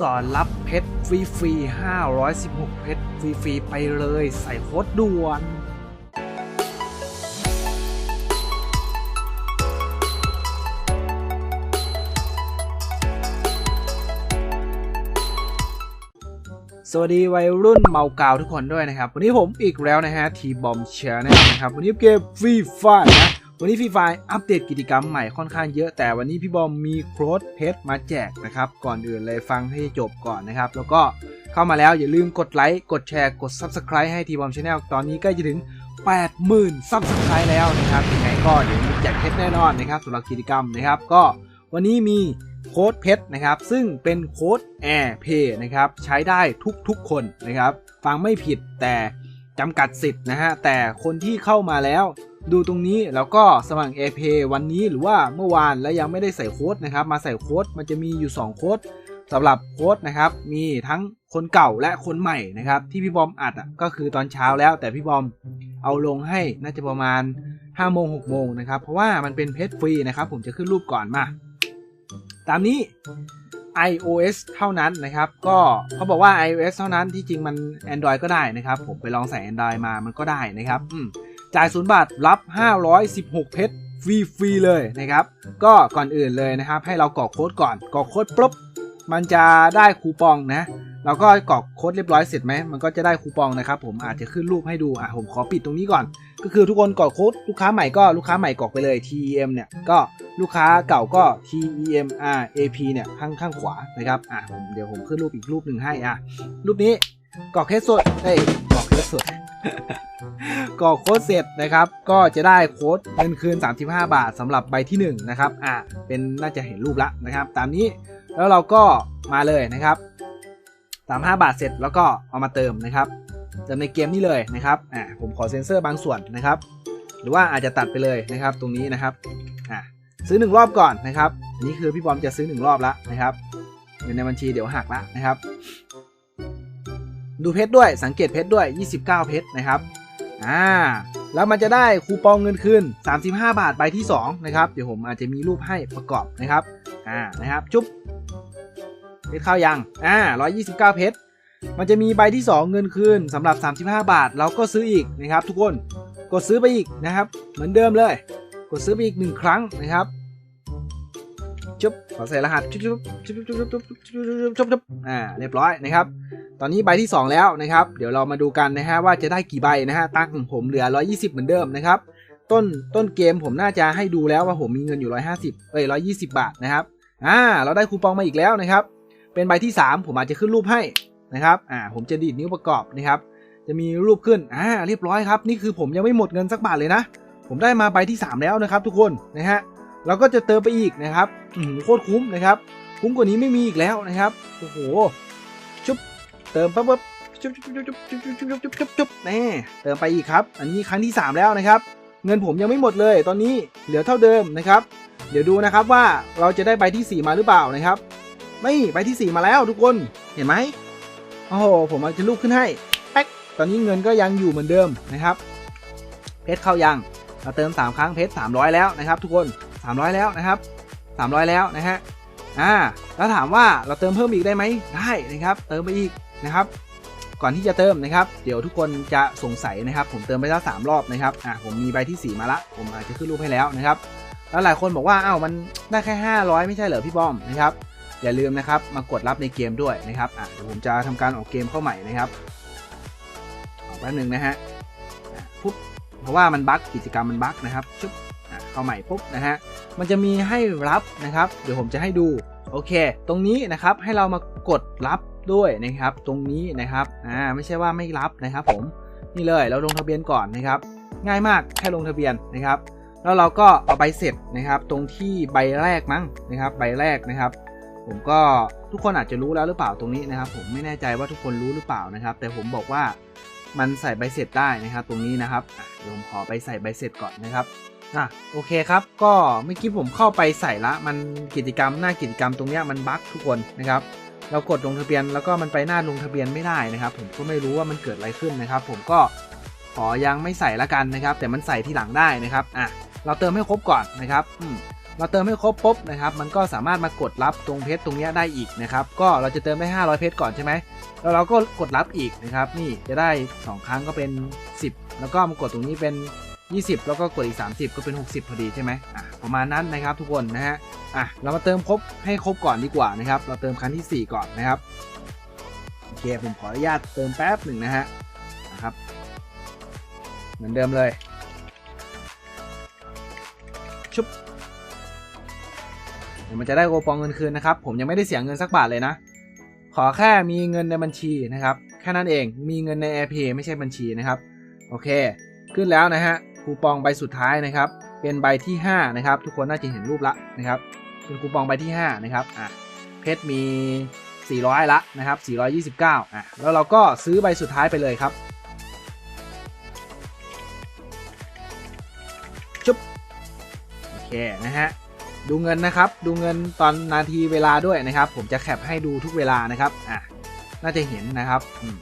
สอนรับเพชรฟรีฟรี516 เพชรฟรีฟรีไปเลยใส่โค้ดด่วนสวัสดีวัยรุ่นเมากาวทุกคนด้วยนะครับ วันนี้ผมอีกแล้วนะฮะทีบอมเชียร์นะครับ วันนี้เกมฟรีไฟนะ วันนี้ฟรีไฟอัปเดตกิจกรรมใหม่ค่อนข้างเยอะแต่วันนี้พี่บอมมีโค้ดเพชรมาแจกนะครับ ก่อนอื่นเลยฟังให้จบก่อนนะครับ แล้วก็เข้ามาแล้วอย่าลืมกดไลค์ กดแชร์กด Subscribe ให้ทีบอมชาแนลตอนนี้ใกล้จะถึง 80,000 Subscribe แล้วนะครับยังไงก็เดี๋ยวมีแจกเพชรแน่นอนนะครับสำหรับกิจกรรมนะครับ ก็วันนี้มีโค้ดเพชรนะครับ ซึ่งเป็นโค้ด AirPay นะครับใช้ได้ทุกๆคนนะครับ ฟังไม่ผิดแต่จำกัดสิทธิ์นะฮะแต่คนที่เข้ามาแล้ว ดูตรงนี้แล้วก็สมัคร AirPay วันนี้หรือว่าเมื่อวานแล้วยังไม่ได้ใส่โค้ดนะครับ มาใส่โค้ดมันจะมีอยู่ 2 โค้ดสำหรับโค้ดนะครับ มีทั้งคนเก่าและคนใหม่นะครับ ที่พี่บอมอัดอะก็คือตอนเช้าแล้ว แต่พี่บอมเอาลงให้น่าจะประมาณ5โมง6โมงนะครับ เพราะว่ามันเป็นเพจฟรีนะครับ ผมจะขึ้นรูปก่อนมา ตามนี้ iOS เท่านั้นนะครับ ก็เขาบอกว่า iOS เท่านั้นที่จริงมัน Android ก็ได้นะครับ ผมไปลองใส่ Android มามันก็ได้นะครับ อืม จ่ายศูนย์บาทรับ 516 เพชรฟรีฟรีเลยนะครับ ก็ก่อนอื่นเลยนะครับ ให้เรากรอกโค้ดก่อนกรอกโค้ดปุ๊บมันจะได้คูปองนะเราก็กรอกโค้ดเรียบร้อยเสร็จไหมมันก็จะได้คูปองนะครับ ผมอาจจะขึ้นรูปให้ดูอะผมขอปิดตรงนี้ก่อน ก็คือทุกคนกรอกโค้ดลูกค้าใหม่ก็ลูกค้าใหม่กรอกไปเลย TEM เนี่ยก็ลูกค้าเก่าก็ TEM R AP เนี่ยข้างข้างขวานะครับอะผมเดี๋ยวผมขึ้นรูปอีกรูปหนึ่งให้อะรูปนี้กรอกเคสสดเอ้ยกรอกเคสสด กรอกโค้ดเสร็จนะครับ ก็จะได้โค้ดเงินคืน 35 บาทสำหรับใบที่ 1 นะครับ อะเป็นน่าจะเห็นรูปละนะครับ ตามนี้แล้วเราก็มาเลยนะครับ 35 บาทเสร็จแล้วก็เอามาเติมนะครับ เติมในเกมนี้เลยนะครับ อ่าผมขอเซ็นเซอร์บางส่วนนะครับ หรือว่าอาจจะตัดไปเลยนะครับ ตรงนี้นะครับ อ่าซื้อหนึ่งรอบก่อนนะครับนนี้คือพี่บอมจะซื้อหนึ่งรอบแล้วนะครับเงินในบัญชีเดี๋ยวหักละนะครับ ดูเพชรด้วยสังเกตเพชรด้วย 29 เพชรนะครับอ่าแล้วมันจะได้คูปองเงินคืน 35 บาทใบที่ 2 นะครับ เดี๋ยวผมอาจจะมีรูปให้ประกอบนะครับอ่านะครับจุ๊บเพชรเข้ายังอ่า129 เพชรมันจะมีใบที่ 2 เงินคืนสำหรับ 35 บาท เราก็ซื้ออีกนะครับ ทุกคนกดซื้อไปอีกนะครับ เหมือนเดิมเลย กดซื้อไปอีกหนึ่งครั้งนะครับ จุ๊บขอใส่รหัสจุ๊บจุ๊บจุ๊บจุ๊บจุ๊บจุ๊บจุ๊บจุ๊บจุ๊บอ่าเรียบร้อยนะครับ ตอนนี้ใบที่ 2 แล้วนะครับ เดี๋ยวเรามาดูกันนะฮะว่าจะได้กี่ใบนะฮะตั้งของผมเหลือ 120 เหมือนเดิมนะครับ ต้นต้นเกมผมน่าจะให้ดูแล้วว่าผมมีเงินอยู่ 150เอ้ย120 บาทนะครับอ่าเราได้คูปองมาอีกแล้วนะครับ เป็นใบที่ 3 ผมอาจจะขึ้นรูปให้นะครับอ่าผมจะดีดนิ้วประกอบนะครับ จะมีรูปขึ้นอ่าเรียบร้อยครับ นี่คือผมยังไม่หมดเงินสักบาทเลยนะ ผมได้มาใบที่ 3 แล้วนะครับ ทุกคนนะฮะ เราก็จะเติมไปอีกนะครับโคตรคุ้มนะครับ คุ้มกว่านี้ไม่มีอีกแล้วนะครับโอ้โหชุบเติมปั๊บปั๊บชุบชุบชุบชุบชุบชุบชุบชุบชุบชุบแน่เติมไปอีกครับ อันนี้ครั้งที่ 3 แล้วนะครับ เงินผมยังไม่หมดเลยตอนนี้เหลือเท่าเดิมนะครับ เดี๋ยวดูนะครับว่าเราจะได้ใบที่ 4 มาหรือเปล่านะครับ ไม่ใบที่ 4 มาแล้วทุกคนเห็นไหมโอ้โหผมเอาจะรูปขึ้นให้แป๊กตอนนี้เงินก็ยังอยู่เหมือนเดิมนะครับ เพชรเข้ายังเราเติม 3 ครั้งเพชร300 แล้วนะครับ ทุกคน 300 แล้วนะครับ 300 แล้วนะฮะอ่าแล้วถามว่าเราเติมเพิ่มอีกได้ไหมได้นะครับ เติมไปอีกนะครับ ก่อนที่จะเติมนะครับ เดี๋ยวทุกคนจะสงสัยนะครับ ผมเติมไปแล้วสามรอบนะครับอ่าผมมีใบที่ 4 มาละ ผมอาจจะขึ้นรูปให้แล้วนะครับ แล้วหลายคนบอกว่าอ้าวมันได้แค่ 500 ไม่ใช่เหรอพี่บอมนะครับอย่าลืมนะครับมากดรับในเกมด้วยนะครับอะเดี๋ยวผมจะทำการออกเกมเข้าใหม่นะครับออกแป๊บนึงนะฮะปุ๊บเพราะว่ามันบั๊กกิจกรรมมันบั๊กนะครับชุบอะเข้าใหม่ปุ๊บนะฮะ มันจะมีให้รับนะครับ เดี๋ยวผมจะให้ดู โอเค ตรงนี้นะครับให้เรามากดรับด้วยนะครับ ตรงนี้นะครับ อ่า ไม่ใช่ว่าไม่รับนะครับ ผม นี่เลย เราลงทะเบียนก่อนนะครับ ง่ายมาก แค่ลงทะเบียนนะครับ แล้วเราก็เอาใบเสร็จนะครับ ตรงที่ใบแรกมั้งนะครับ ใบแรกนะครับ ผมก็ทุกคนอาจจะรู้แล้วหรือเปล่าตรงนี้นะครับ ผมไม่แน่ใจว่าทุกคนรู้หรือเปล่านะครับ แต่ผมบอกว่ามันใส่ใบเสร็จได้นะครับ ตรงนี้นะครับเดี๋ยวผมขอไปใส่ใบเสร็จก่อนนะครับ อะโอเคครับก็เมื่อกี้ผมเข้าไปใส่ละมันกิจกรรมหน้ากิจกรรมตรงเนี้ยมันบั๊กทุกคนนะครับเรากดลงทะเบียนแล้วก็มันไปหน้าลงทะเบียนไม่ได้นะครับ ผมก็ไม่รู้ว่ามันเกิดอะไรขึ้นนะครับ ผมก็ขอยังไม่ใส่ละกันนะครับ แต่มันใส่ที่หลังได้นะครับอะเราเติมให้ครบก่อนนะครับอืมเราเติมให้ครบปุ๊บนะครับมันก็สามารถมากดรับตรงเพชรตรงเนี้ยได้อีกนะครับก็เราจะเติมได้ 500 เพชรก่อนใช่ไหมแล้วเราก็กดรับอีกนะครับ นี่จะได้ 2 ครั้งก็เป็น 10 แล้วก็มากดตรงนี้เป็น 20 แล้วก็กดอีก 30 ก็เป็น 60 พอดีใช่ไหมอะประมาณนั้นนะครับทุกคนนะฮะอะเรามาเติมครบให้ครบก่อนดีกว่านะครับ เราเติมครั้งที่ 4 ก่อนนะครับโอเคผมขออนุญาตเติมแป๊บหนึ่งนะฮะนะครับ เหมือนเดิมเลยชุบเดี๋ยวมันจะได้โกปองเงินคืนนะครับ ผมยังไม่ได้เสียเงินสักบาทเลยนะ ขอแค่มีเงินในบัญชีนะครับ แค่นั้นเองมีเงินใน AirPay ไม่ใช่บัญชีนะครับ โอเค ขึ้นแล้วนะฮะ คูปองใบสุดท้ายนะครับ เป็นใบที่5นะครับ ทุกคนน่าจะเห็นรูปละนะครับ เป็นคูปองใบที่5นะครับอะเพชรมี 400 ละนะครับ 429อะแล้วเราก็ซื้อใบสุดท้ายไปเลยครับชุบโอเคนะฮะดูเงินนะครับ ดูเงินตอนนาทีเวลาด้วยนะครับ ผมจะแคปให้ดูทุกเวลานะครับอะน่าจะเห็นนะครับอืม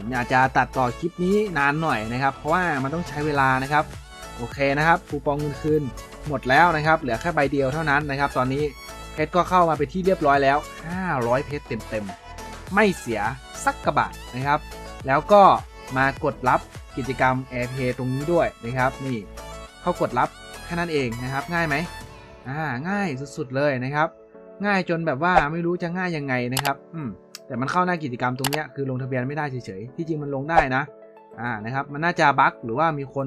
ผมอยากจะตัดต่อคลิปนี้นานหน่อยนะครับ เพราะว่ามันต้องใช้เวลานะครับ โอเคนะครับคูปองเงินคืนหมดแล้วนะครับ เหลือแค่ใบเดียวเท่านั้นนะครับ ตอนนี้เพชรก็เข้ามาไปที่เรียบร้อยแล้ว 500 เพชรเต็มๆ ไม่เสียสักกระบาทนะครับ แล้วก็มากดรับกิจกรรม AirPay ตรงนี้ด้วยนะครับ นี่เข้ากดรับแค่นั้นเองนะครับ ง่ายไหมอ่าง่ายสุดๆเลยนะครับ ง่ายจนแบบว่าไม่รู้จะง่ายยังไงนะครับ อืม แต่มันเข้าหน้ากิจกรรมตรงเนี้ยคือลงทะเบียนไม่ได้เฉยๆที่จริงมันลงได้นะอ่านะครับมันน่าจะบั๊กหรือว่ามีคน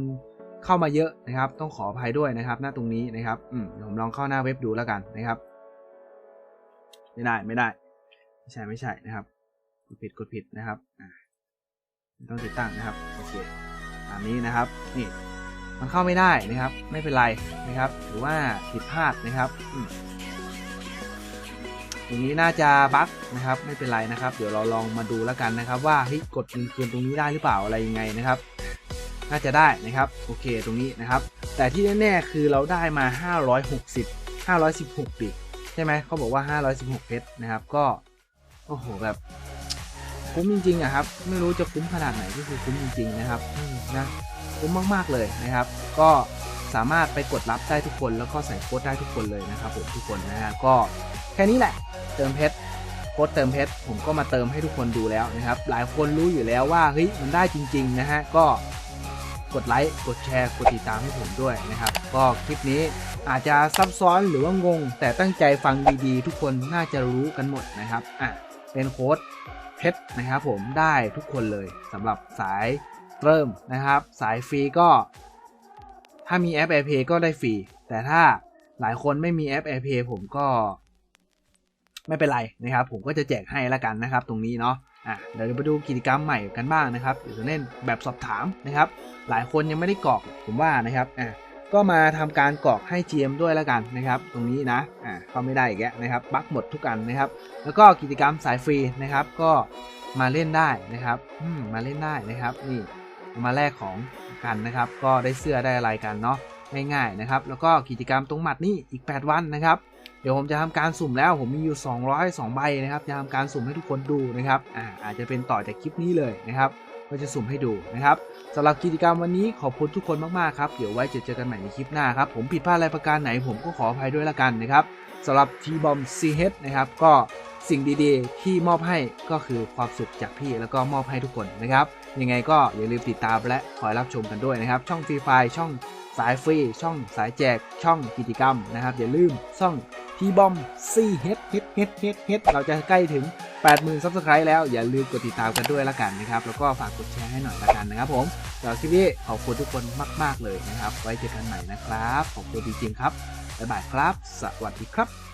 เข้ามาเยอะนะครับ ต้องขออภัยด้วยนะครับ หน้าตรงนี้นะครับอืมผมลองเข้าหน้าเว็บดูแล้วกันนะครับ ไม่ได้ไม่ได้ ไม่ใช่ไม่ใช่นะครับกดผิดกดผิดนะครับอ่าต้องติดตั้งนะครับโอเคตามนี้นะครับนี่มันเข้าไม่ได้นะครับ ไม่เป็นไรนะครับ หรือว่าผิดพลาดนะครับ อืมตรงนี้น่าจะบั๊กนะครับไม่เป็นไรนะครับ เดี๋ยวเราลองมาดูแล้วกันนะครับ ว่าเฮ้ยกดเงินคืนตรงนี้ได้หรือเปล่าอะไรยังไงนะครับ น่าจะได้นะครับโอเคตรงนี้นะครับ แต่ที่แน่ๆคือเราได้มา 560 516ดิใช่ไหมเขาบอกว่า 516 เพชรนะครับก็โอ้โหแบบคุ้มจริงๆอะครับ ไม่รู้จะคุ้มขนาดไหนก็คือคุ้มจริงๆนะครับนะคุ้มมากๆเลยนะครับ ก็ สามารถไปกดรับได้ทุกคน แล้วก็ใส่โค้ดได้ทุกคนเลยนะครับผมทุกคนนะฮะก็แค่นี้แหละเติมเพชรโค้ดเติมเพชรผมก็มาเติมให้ทุกคนดูแล้วนะครับ หลายคนรู้อยู่แล้วว่าเฮ้ยมันได้จริง ๆ นะฮะก็กดไลค์กดแชร์กดติดตามให้ผมด้วยนะครับ ก็คลิปนี้อาจจะซับซ้อนหรือว่างง แต่ตั้งใจฟังดีๆ ทุกคนน่าจะรู้กันหมดนะครับอะเป็นโค้ดเพชรนะครับผมได้ทุกคนเลยสำหรับสายเริ่มนะครับ สายฟรีก็ ถ้ามีแอป AirPay ก็ได้ฟรี แต่ถ้าหลายคนไม่มีแอป AirPay ผมก็ ไม่เป็นไรนะครับ ผมก็จะแจกให้ละกันนะครับ ตรงนี้เนาะอะเดี๋ยวเราไปดูกิจกรรมใหม่กันบ้างนะครับเดี๋ยวจะเล่นแบบสอบถามนะครับ หลายคนยังไม่ได้กรอกผมว่านะครับอะก็มาทำการกรอกให้ GM ด้วยละกันนะครับ ตรงนี้นะอะเข้าไม่ได้อีกแล้วนะครับบั๊กหมดทุกอันนะครับ แล้วก็กิจกรรมสายฟรีนะครับ ก็มาเล่นได้นะครับอืมมาเล่นได้นะครับนี่ มาแลกของกันนะครับ ก็ได้เสื้อได้อะไรกันเนาะง่ายๆนะครับ แล้วก็กิจกรรมตรงหมัดนี่อีก 8 วันนะครับ เดี๋ยวผมจะทำการสุ่มแล้วผมมีอยู่ 202 ใบนะครับ จะทำการสุ่มให้ทุกคนดูนะครับอ่าอาจจะเป็นต่อจากคลิปนี้เลยนะครับ ก็จะสุ่มให้ดูนะครับสำหรับกิจกรรมวันนี้ขอบคุณทุกคนมากๆครับ เดี๋ยวไว้เจอเจอกันใหม่ในคลิปหน้าครับ ผมผิดพลาดอะไรประการไหนผมก็ขออภัยด้วยละกันนะครับสำหรับ T-Bomb CH นะครับ ก็สิ่งดีๆ ที่มอบให้ก็คือความสุขจากพี่แล้วก็มอบให้ทุกคนนะครับ ยังไงก็อย่าลืมติดตามและคอยรับชมกันด้วยนะครับ ช่องฟรีไฟช่องสายฟรี ช่องสายแจก ช่องกิจกรรมนะครับ อย่าลืมช่องทีบอมซีเฮดเฮดเฮดเฮดเฮดเราจะใกล้ถึง 80,000ซับสไครต์แล้วอย่าลืมกดติดตามกันด้วยละกันนะครับ แล้วก็ฝากกดแชร์ให้หน่อยละกันนะครับผมสำหรับคลิปนี้ขอบคุณทุกคนมาก ๆ เลยนะครับ ไว้เจอกันใหม่นะครับขอบคุณจริงๆครับบ๊ายบายครับ สวัสดีครับ